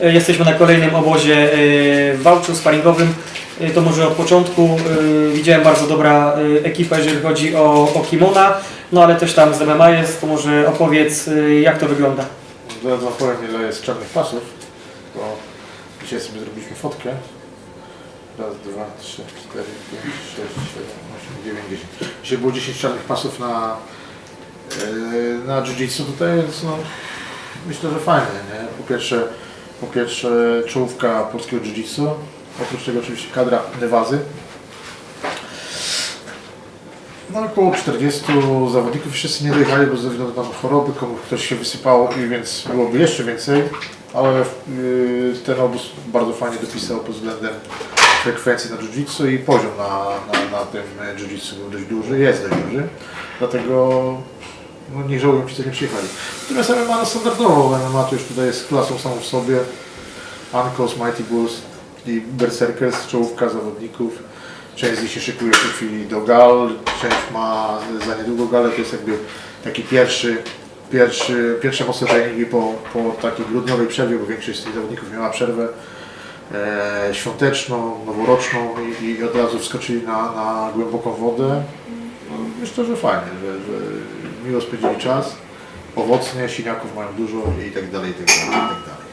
E, Jesteśmy na kolejnym obozie e, w Wałczu sparingowym. E, To może od początku. Widziałem bardzo dobra ekipa, jeżeli chodzi o, o kimona, no ale też tam z MMA jest, to może opowiedz jak to wygląda. Zaraz wam ile jest czarnych pasów, bo dzisiaj sobie zrobiliśmy fotkę. Raz, dwa, trzy, cztery, pięć, sześć, siedem, osiem, dziewięć, dziesięć. Dzisiaj było 10 czarnych pasów na, na jiu-jitsu tutaj, więc no, myślę, że fajnie, nie? Po pierwsze, po pierwsze czołówka polskiego jiu-jitsu, oprócz tego oczywiście kadra Newazy. No około 40 zawodników. Wszyscy nie dojechali, bo ze względu na choroby, komuś ktoś się wysypał więc byłoby jeszcze więcej, ale yy, ten obóz bardzo fajnie dopisał pod względem frekwencji na jiu-jitsu i poziom na, na, na tym jiu-jitsu był dość duży, jest dość duży, dlatego no, nie żałuję, że nie przyjechali. Natomiast MMA standardowo, MMA to już tutaj jest klasą samą w sobie, Ankos, Mighty Bulls i Berserkers, czołówka zawodników. Część z nich się szykuje w tej chwili do gal, część ma za niedługo galę, to jest jakby taki pierwszy, pierwszy, pierwsze mocne po, po takiej grudniowej przerwie, bo większość z tych zawodników miała przerwę e, świąteczną, noworoczną i, i od razu wskoczyli na, na głęboką wodę. No, myślę, że fajnie, że, że miło spędzili czas, owocnie, siniaków mają dużo i tak dalej, i tak dalej, i tak dalej.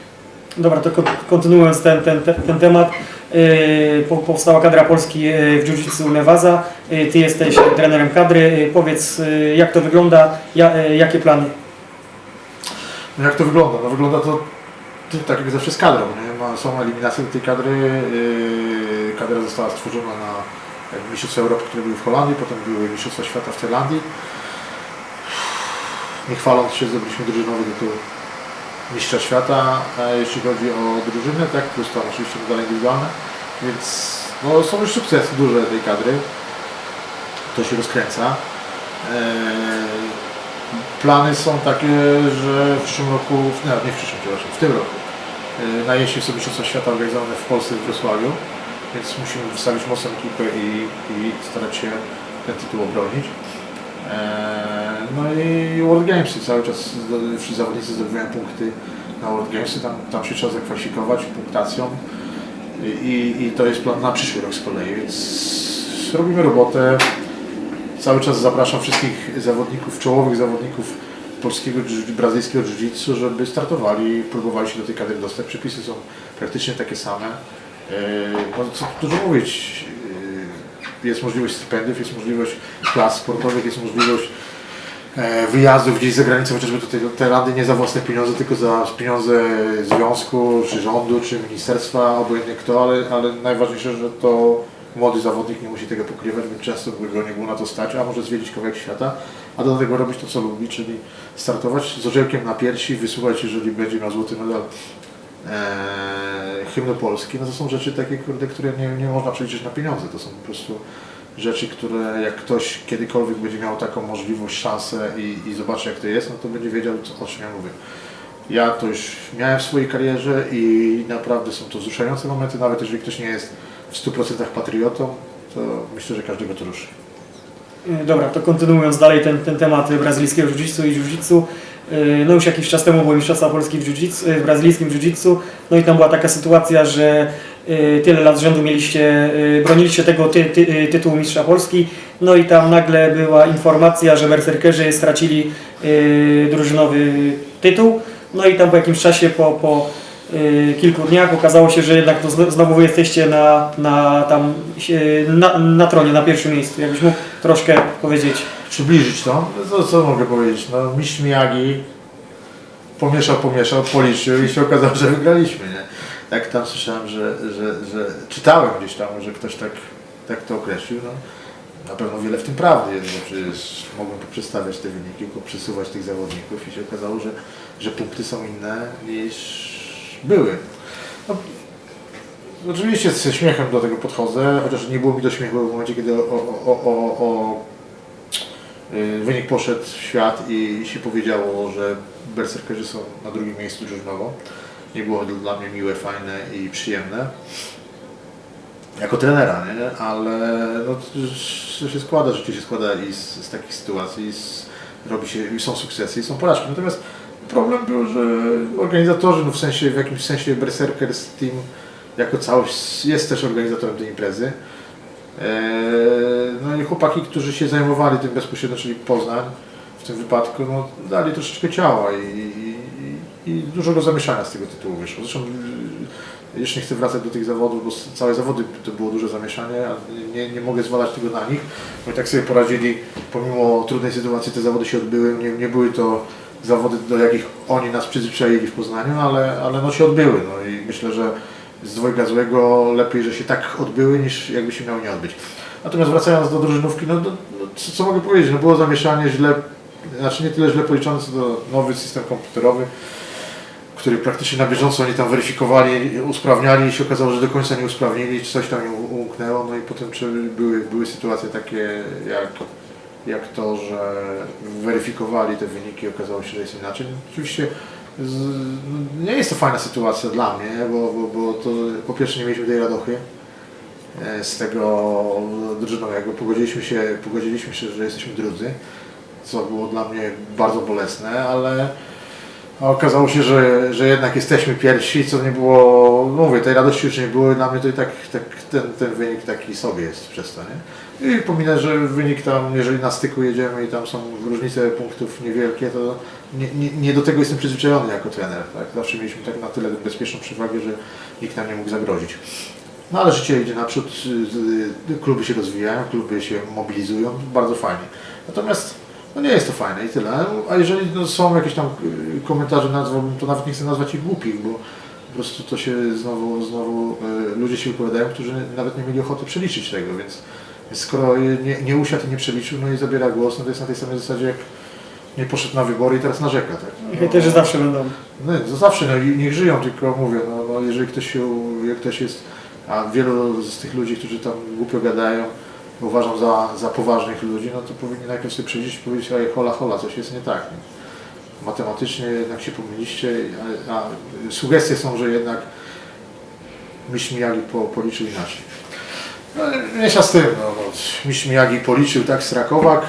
Dobra, to kon- kontynuując ten, ten, ten, ten temat, yy, po- powstała kadra Polski yy, w Jiu-Jitsu. Yy, Ty jesteś trenerem kadry. Yy, Powiedz, yy, jak to wygląda, ja, yy, jakie plany? No jak to wygląda? No wygląda to tak jak zawsze z kadrą. Nie? Ma, są eliminacje do tej kadry. Yy, kadra została stworzona na Mistrzostwa Europy, które były w Holandii, potem były Mistrzostwa Świata w Tajlandii. Nie chwaląc się, zdobyliśmy drużynowy tytuł Mistrza Świata, jeśli chodzi o drużynę, tak, plus tam oczywiście medale indywidualne, więc no, są już sukcesy duże tej kadry. To się rozkręca. Eee, Plany są takie, że w przyszłym roku, nie, nie w przyszłym, przepraszam, w tym roku e, na jesień są Mistrzostwa Świata organizowane w Polsce, w Wrocławiu, więc musimy wystawić mocną ekipę i, i starać się ten tytuł obronić. E, No i World Gamesy, cały czas wszyscy zawodnicy zdobywają punkty na World Gamesy, tam, tam się trzeba zakwalifikować punktacją i, i, to jest plan na przyszły rok z kolei, więc robimy robotę. Cały czas zapraszam wszystkich zawodników, czołowych zawodników polskiego, jiu- brazylijskiego jiu-jitsu, żeby startowali, próbowali się do tej kadry dostać. Przepisy są praktycznie takie same. Yy, No, co dużo mówić, yy, jest możliwość stypendiów, jest możliwość klas sportowych, jest możliwość e, wyjazdów gdzieś za granicę, chociażby do tej Tajlandii nie za własne pieniądze, tylko za pieniądze związku, czy rządu, czy ministerstwa, obojętnie kto, ale, ale najważniejsze, że to młody zawodnik nie musi tego pokrywać, bo często by go nie było na to stać, a może zwiedzić kawałek świata, a do tego robić to, co lubi, czyli startować z orzełkiem na piersi, wysłuchać, jeżeli będzie miał złoty medal e, hymnu Polski, no to są rzeczy takie, które nie, nie można przeliczyć na pieniądze, to są po prostu rzeczy, które jak ktoś kiedykolwiek będzie miał taką możliwość, szansę i, i zobaczy jak to jest, no to będzie wiedział co, o czym ja mówię. Ja to już miałem w swojej karierze i naprawdę są to wzruszające momenty, nawet jeżeli ktoś nie jest w 100% patriotą, to myślę, że każdego to ruszy. Yy, Dobra, to kontynuując dalej ten, ten temat brazylijskiego jiu-jitsu i jiu-jitsu. Yy, No już jakiś czas temu były Mistrzostwa Polski w, jiu-jitsu, yy, w brazylijskim jiu-jitsu. No i tam była taka sytuacja, że tyle lat z rzędu mieliście, yy, broniliście tego ty, ty, yy, tytułu Mistrza Polski. No i tam nagle była informacja, że berserkerzy stracili drużynowy tytuł. No i tam po jakimś czasie, po, po kilku dniach okazało się, że jednak to zno- znowu wy jesteście na, na, tam, na, na tronie, na pierwszym miejscu. Jakbyś mógł troszkę powiedzieć. Przybliżyć to, co, co mogę powiedzieć, no mistrz Miyagi pomieszał, pomieszał, policzył i się okazało, że wygraliśmy? Jak tam słyszałem, że, że, że czytałem gdzieś tam, że ktoś tak, tak to określił, no na pewno wiele w tym prawdy jest, bo przecież mogłem przedstawiać te wyniki, przesuwać tych zawodników i się okazało, że, że punkty są inne niż były. No, oczywiście ze śmiechem do tego podchodzę, chociaż nie było mi do śmiechu w momencie, kiedy o, o, o, o y, wynik poszedł w świat i się powiedziało, że berserkerzy są na drugim miejscu drużynowo. Nie było to dla mnie miłe, fajne i przyjemne. Jako trenera, nie? ale no, się składa, życie się składa i z, z takich sytuacji, z, robi się, i są sukcesy, i są porażki. Natomiast problem był, że organizatorzy, no w sensie, w jakimś sensie Berserkers Team jako całość jest też organizatorem tej imprezy. Eee, No i chłopaki, którzy się zajmowali tym bezpośrednio, czyli Poznań w tym wypadku, no, dali troszeczkę ciała i, i, i dużego zamieszania z tego tytułu wyszło. Zresztą y, już nie chcę wracać do tych zawodów, bo całe zawody to było duże zamieszanie, a nie, nie mogę zwalać tego na nich, bo tak sobie poradzili, pomimo trudnej sytuacji te zawody się odbyły, nie, nie były to zawody, do jakich oni nas przyzwyczaili w Poznaniu, ale, ale no się odbyły. No i myślę, że z dwojga złego lepiej, że się tak odbyły, niż jakby się miały nie odbyć. Natomiast wracając do drużynówki, no, no, no co, co mogę powiedzieć, no było zamieszanie źle, znaczy nie tyle źle policzone, co to nowy system komputerowy, który praktycznie na bieżąco oni tam weryfikowali, usprawniali i się okazało, że do końca nie usprawnili, czy coś tam im umknęło, no i potem czy były, były sytuacje takie jak, jak to, że weryfikowali te wyniki i okazało się, że jest inaczej. Oczywiście z, no, nie jest to fajna sytuacja dla mnie, bo, bo, bo to po pierwsze nie mieliśmy tej radochy e, z tego drużynowego, pogodziliśmy się, pogodziliśmy się, że jesteśmy drudzy, co było dla mnie bardzo bolesne, ale a okazało się, że, że jednak jesteśmy pierwsi, co nie było, mówię, tej radości już nie było dla mnie to i tak, tak ten, ten wynik taki sobie jest przez to, nie? I pominę, że wynik tam, jeżeli na styku jedziemy i tam są różnice punktów niewielkie, to nie, nie, nie do tego jestem przyzwyczajony jako trener, tak? Zawsze mieliśmy tak na tyle bezpieczną przewagę, że nikt nam nie mógł zagrozić. No ale życie idzie naprzód, kluby się rozwijają, kluby się mobilizują, bardzo fajnie. Natomiast no nie jest to fajne i tyle. A jeżeli no, są jakieś tam y, komentarze, nazwałbym, to nawet nie chcę nazwać ich głupich, bo po prostu to się znowu, znowu y, ludzie się wypowiadają, którzy nawet nie mieli ochoty przeliczyć tego, więc, skoro nie, nie usiadł i nie przeliczył, no i zabiera głos, no to jest na tej samej zasadzie jak nie poszedł na wybory i teraz narzeka. Tak? I hejterzy zawsze będą. No, to zawsze, no i niech żyją, tylko mówię, no, no jeżeli ktoś się, jak ktoś jest, a wielu z tych ludzi, którzy tam głupio gadają, uważam za, za poważnych ludzi, no to powinni najpierw sobie przyjść i powiedzieć, ej, hola, hola, coś jest nie tak. Nie? Matematycznie jednak się pomyliście, a, a sugestie są, że jednak Mistrz Miyagi po, policzył inaczej. No, mniejsza z tym, no, no, policzył tak, Strakowak,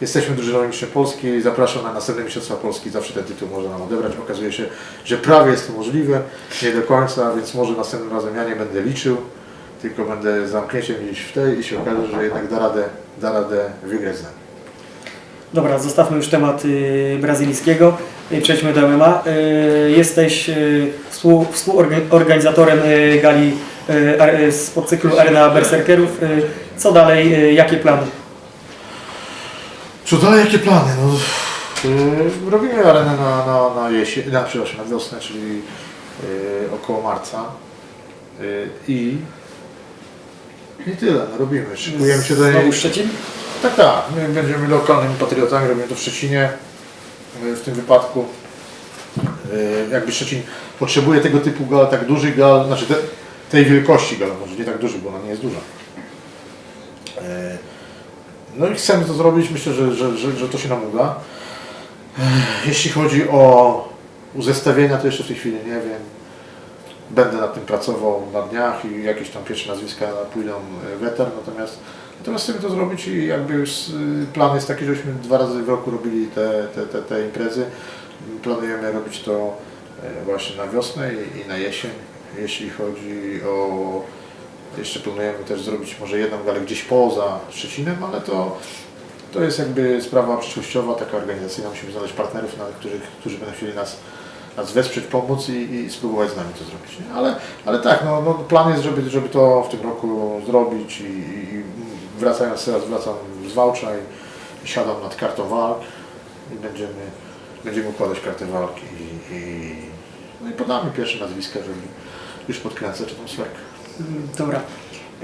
Jesteśmy drużyną mistrzem Polski zapraszam na następne Mistrzostwa Polski. Zawsze ten tytuł można nam odebrać. Okazuje się, że prawie jest to możliwe, nie do końca, więc może następnym razem ja nie będę liczył, tylko będę zamknięciem gdzieś w tej i się okaże, że jednak da radę, da radę wygrać z nami. Dobra, zostawmy już temat y, brazylijskiego i przejdźmy do MMA. Y, jesteś y, współ, współorganizatorem y, gali y, ar- y, z podcyklu Arena Berserkerów. Y, co dalej, y, jakie plany? Co dalej, jakie plany? No, yy, robimy arenę na, na, na jesień, na, przepraszam, na wiosnę, czyli yy, około marca. Yy, I i tyle, no, robimy. Szykujemy się do niej. Znowu Szczecin? Tak, tak. My będziemy lokalnymi patriotami, robimy to w Szczecinie. y, W tym wypadku y, jakby Szczecin potrzebuje tego typu gal, tak dużych gal, znaczy te, tej wielkości gal, może nie tak duży, bo ona nie jest duża. Y, No i chcemy to zrobić, myślę, że, że, że, że to się nam uda. Jeśli chodzi o zestawienia, to jeszcze w tej chwili nie wiem. Będę nad tym pracował na dniach i jakieś tam pierwsze nazwiska pójdą y, w eter, natomiast Natomiast chcemy to zrobić i jakby już y, plan jest taki, żebyśmy dwa razy w roku robili te, te, te, te imprezy. Planujemy robić to e, właśnie na wiosnę i, i na jesień. Jeśli chodzi o... Jeszcze planujemy też zrobić może jedną galę gdzieś poza Szczecinem, ale to, to jest jakby sprawa przyszłościowa, taka organizacyjna. Musimy znaleźć partnerów, na których, którzy będą chcieli nas, nas wesprzeć, pomóc i, i spróbować z nami to zrobić. Nie? Ale, ale tak, no, no, plan jest, żeby, żeby to w tym roku zrobić i, i wracając teraz, wracam z Wałcza i, i siadam nad kartą walk i będziemy, będziemy układać kartę walki i, i, no i podamy pierwsze nazwiska, żeby już podkręcać atmosferkę. Mm, Dobra.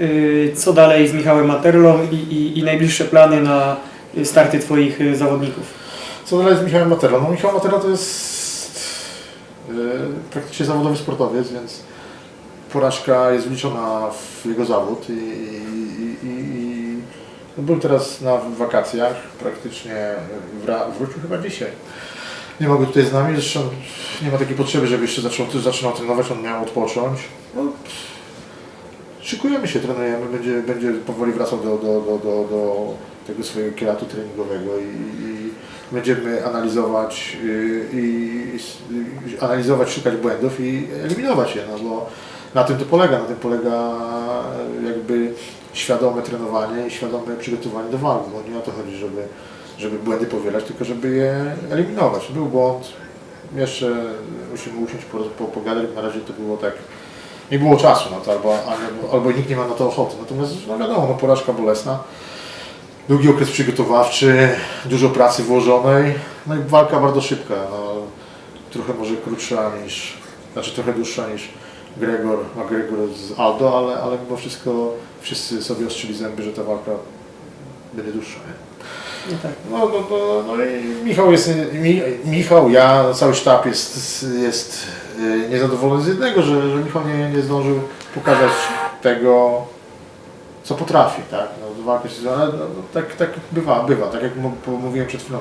Y, Co dalej z Michałem Materlą i, i, i najbliższe plany na starty Twoich y, zawodników? Co dalej z Michałem Materą? No Michał Matera to jest praktycznie zawodowy sportowiec, więc porażka jest wliczona w jego zawód i, i, i, no był teraz na wakacjach, praktycznie wra, wrócił chyba dzisiaj. Nie mogę tutaj z nami, zresztą nie ma takiej potrzeby, żeby jeszcze zaczął, zaczynał trenować, on miał odpocząć. No, szykujemy się, trenujemy, będzie, będzie powoli wracał do, do, do, do, do tego swojego kieratu treningowego i, i będziemy analizować y, i, i analizować, szukać błędów i eliminować je, no bo na tym to polega, na tym polega jakby świadome trenowanie i świadome przygotowanie do walki, bo nie o to chodzi, żeby, żeby błędy powielać, tylko żeby je eliminować. Był błąd, jeszcze musimy usiąść, po, po, pogadać, na razie to było tak, nie było czasu na to, albo, albo, albo nikt nie ma na to ochoty, natomiast no wiadomo, no porażka bolesna, długi okres przygotowawczy, dużo pracy włożonej, no i walka bardzo szybka, no, trochę może krótsza niż, znaczy trochę dłuższa niż Gregor, McGregor z Aldo, ale, ale mimo wszystko wszyscy sobie ostrzyli zęby, że ta walka będzie dłuższa. Nie? No tak. No, no, no, no i Michał jest, Mi, Michał, ja, cały sztab jest, jest y, niezadowolony z jednego, że, że Michał nie, nie zdążył pokazać tego, co potrafi, tak? No, walkę ale no, no, tak, tak bywa, bywa, tak jak mówiłem przed chwilą,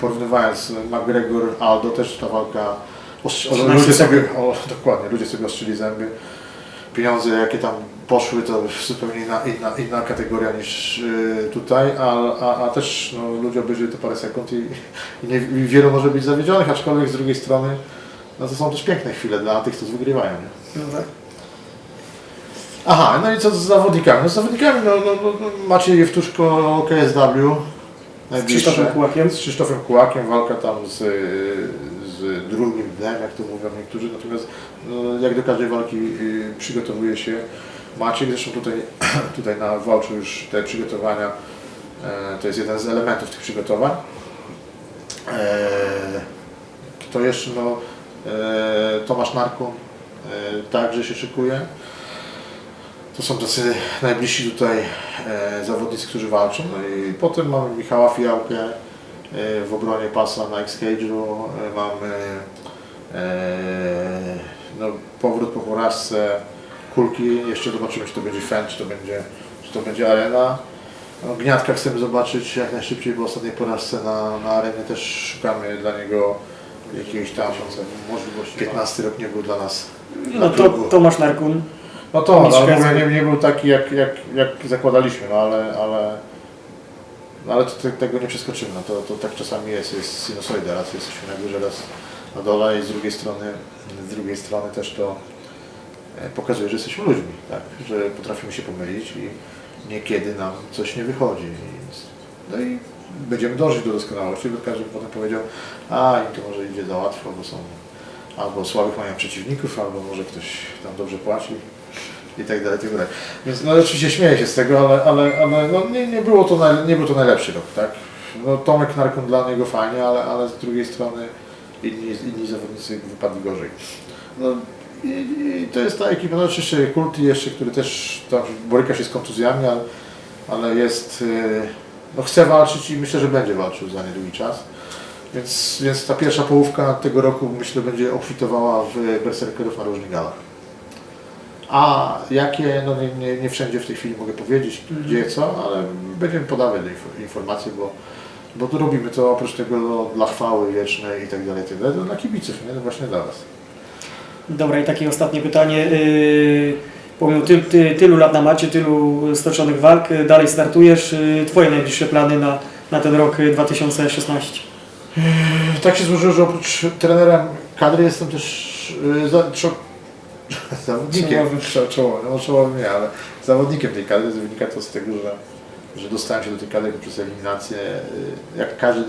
porównywając McGregor, Aldo, też ta walka, o, 13 ludzie sobie, o, dokładnie, ludzie sobie ostrzyli zęby, pieniądze jakie tam poszły, to zupełnie inna, inna, inna kategoria niż y, tutaj, a, a, a też no, ludzie obejrzeli to parę sekund i, i, nie, i wielu może być zawiedzionych, aczkolwiek z drugiej strony no to są też piękne chwile dla tych, co wygrywają. Nie? No tak. Aha, no i co z zawodnikami? No z zawodnikami no, no, no, no, Maciej Jewtuszko KSW. Z. Krzysztofem Kułakiem. Z Krzysztofem Kułakiem, walka tam z, z drugim dnem, jak to mówią niektórzy, natomiast no, jak do każdej walki y, przygotowuje się Maciek, zresztą tutaj, tutaj na walczu już te przygotowania, e, to jest jeden z elementów tych przygotowań. E, kto jeszcze? No, e, Tomasz Narkun e, także się szykuje. To są tacy najbliżsi tutaj e, zawodnicy, którzy walczą. No i potem mamy Michała Fijałkę e, w obronie pasa na X-Cage'u. E, mamy e, no, powrót po porażce kulki. Jeszcze zobaczymy, czy to będzie fan, czy to będzie, czy to będzie arena. No, Gniatka chcemy zobaczyć jak najszybciej, bo ostatniej porażce na, na arenie też szukamy dla niego jakiegoś tam możliwości. 15 rok nie był dla nas. No to Tomasz Narkun. No to, Mistrz ale mówię, nie, nie był taki jak, jak, jak zakładaliśmy, no ale, ale, no ale to, te- tego nie przeskoczymy, no to, to tak czasami jest, jest sinusoida, raz jesteśmy na górze, raz na dole i z drugiej strony, z drugiej strony też to e, pokazuje, że jesteśmy ludźmi, tak, że potrafimy się pomylić i niekiedy nam coś nie wychodzi. I, no i będziemy dążyć do doskonałości, bo każdy potem powiedział, a im to może idzie za łatwo, bo są albo słabych mają przeciwników, albo może ktoś tam dobrze płaci i tak dalej, i tak dalej. Więc no oczywiście śmieję się z tego, ale, ale, ale no, nie, nie, było to naj, nie był to najlepszy rok, tak? No, Tomek Narkon dla niego fajnie, ale, ale z drugiej strony inni, inni zawodnicy wypadli gorzej. No, i, i to jest ta ekipa, no oczywiście Kulti jeszcze, który też tam boryka się z kontuzjami, ale, ale jest, y, no chce walczyć i myślę, że będzie walczył za niedługi czas. Więc, więc ta pierwsza połówka tego roku myślę będzie obfitowała w berserkerów na różnych galach. A jakie, no nie, nie, nie wszędzie w tej chwili mogę powiedzieć, gdzie co, ale będziemy podawać te informacje, bo, bo to robimy to oprócz tego no, dla chwały wiecznej i tak dalej, i tak dalej, to dla kibiców, nie? No właśnie dla Was. Dobra, i takie ostatnie pytanie. Yy, pomimo ty, ty, tylu lat na macie, tylu stoczonych walk, yy, dalej startujesz. Yy, twoje najbliższe plany na, na ten rok yy, 2016? Tak się złożyło, że oprócz trenera kadry jestem też za, zawodnikiem, Czołowym. Czo- czołowym, no czołowym nie, ale zawodnikiem tej kadry, wynika to z tego, że, że dostałem się do tej kadry przez eliminację, y, jak każdy,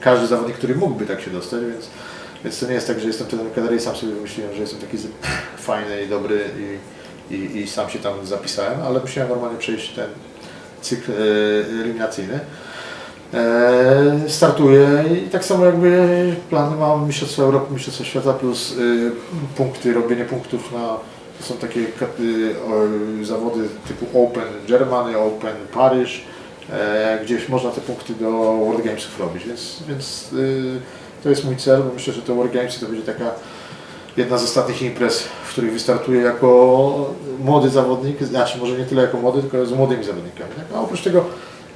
każdy zawodnik, który mógłby tak się dostać, więc, więc to nie jest tak, że jestem trenerem kadry i sam sobie wymyśliłem, że jestem taki fajny i dobry i, i, i sam się tam zapisałem, ale musiałem normalnie przejść ten cykl y, eliminacyjny. E, startuję i tak samo jakby plany mam Mistrzostwa Europy, Mistrzostwa Świata plus y, punkty, robienie punktów na to są takie y, zawody typu Open Germany, Open Paryż, e, gdzieś można te punkty do World Gamesów robić, więc, więc y, to jest mój cel, bo myślę, że te World Gamesy to będzie taka jedna z ostatnich imprez, w których wystartuję jako młody zawodnik, znaczy może nie tyle jako młody, tylko z młodymi zawodnikami. Tak? A oprócz tego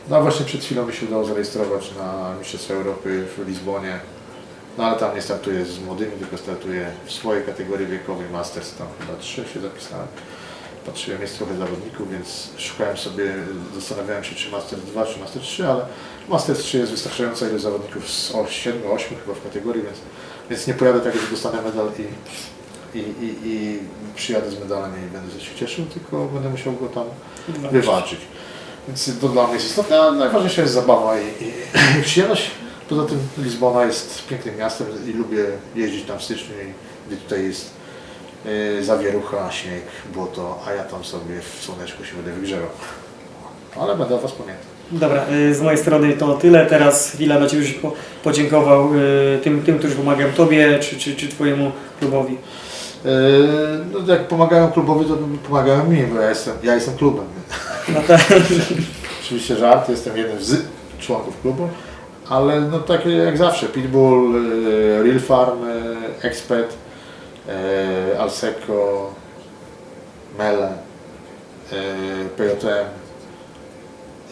no właśnie przed chwilą mi się udało zarejestrować na Mistrzostwa Europy w Lizbonie. No ale tam nie startuję z młodymi, tylko startuję w swojej kategorii wiekowej Masters, tam chyba trzy się zapisałem. patrzyłem, jest trochę zawodników, więc szukałem sobie, zastanawiałem się czy Master 2 czy Master 3, ale Master 3 jest wystarczająca ilość zawodników z 7, 8 chyba w kategorii, więc, więc nie pojadę tak, że dostanę medal i, i, i, i przyjadę z medalem i będę się cieszył, tylko będę musiał go tam wywalczyć. Więc to dla mnie jest istotne, a najważniejsza jest zabawa i, i, i przyjemność. Poza tym Lizbona jest pięknym miastem i lubię jeździć tam w styczniu, gdy tutaj jest yy, zawierucha, śnieg, błoto, a ja tam sobie w słoneczku się będę wygrzewał. Ale będę o Was pamiętał. Dobra, y, z mojej strony to tyle. Teraz chwila dla Ciebie, żebyś po, podziękował y, tym, tym, którzy pomagają Tobie czy, czy, czy Twojemu klubowi. Yy, no, jak pomagają klubowi, to pomagają mi, bo ja jestem, ja jestem klubem. No tak. Oczywiście żart, jestem jednym z członków klubu, ale no tak jak zawsze, Pitbull, e, Real Farm, e, Expert, e, Alseco, Mele, PJM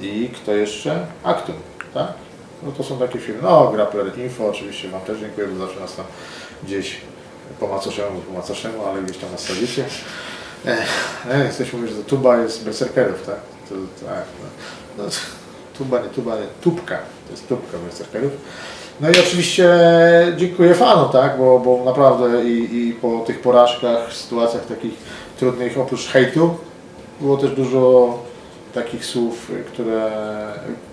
i kto jeszcze? Actum, tak? No to są takie firmy. No, Grappler Info, oczywiście Wam też dziękuję, bo zawsze nas tam gdzieś po macoszemu, po macoszemu, ale gdzieś tam nas sadzicie. E, ktoś mówi, że tuba jest berserkerów, tak? To, tak, no. No, tuba, nie tuba, nie, tubka. To jest tubka berserkerów. No i oczywiście dziękuję fanom, tak? Bo, bo naprawdę i, i po tych porażkach, sytuacjach takich trudnych, oprócz hejtu, było też dużo takich słów, które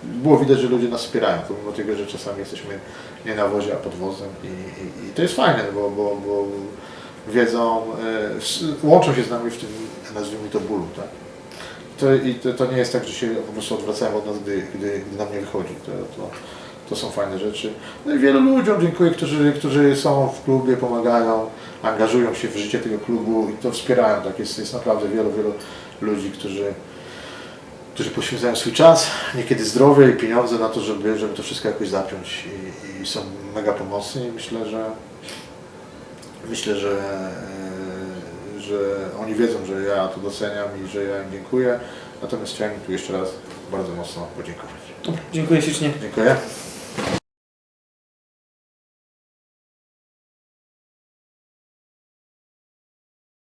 było widać, że ludzie nas wspierają, pomimo tego, że czasami jesteśmy nie na wozie, a pod wozem i, i, i to jest fajne, bo, bo, bo wiedzą, e, łączą się z nami w tym, nazwijmy to bólu, tak? To, I to, to nie jest tak, że się po prostu odwracają od nas, gdy, gdy, gdy nam nie wychodzi. To, to, to są fajne rzeczy. No i wielu ludziom dziękuję, którzy, którzy są w klubie, pomagają, angażują się w życie tego klubu i to wspierają. Tak jest, jest naprawdę wielu, wielu ludzi, którzy, którzy poświęcają swój czas, niekiedy zdrowie i pieniądze na to, żeby, żeby to wszystko jakoś zapiąć i, i są mega pomocni myślę, że myślę, że, e, że oni wiedzą, że ja to doceniam i że ja im dziękuję. Natomiast chciałem tu jeszcze raz bardzo mocno podziękować. Dziękuję ślicznie. Dziękuję.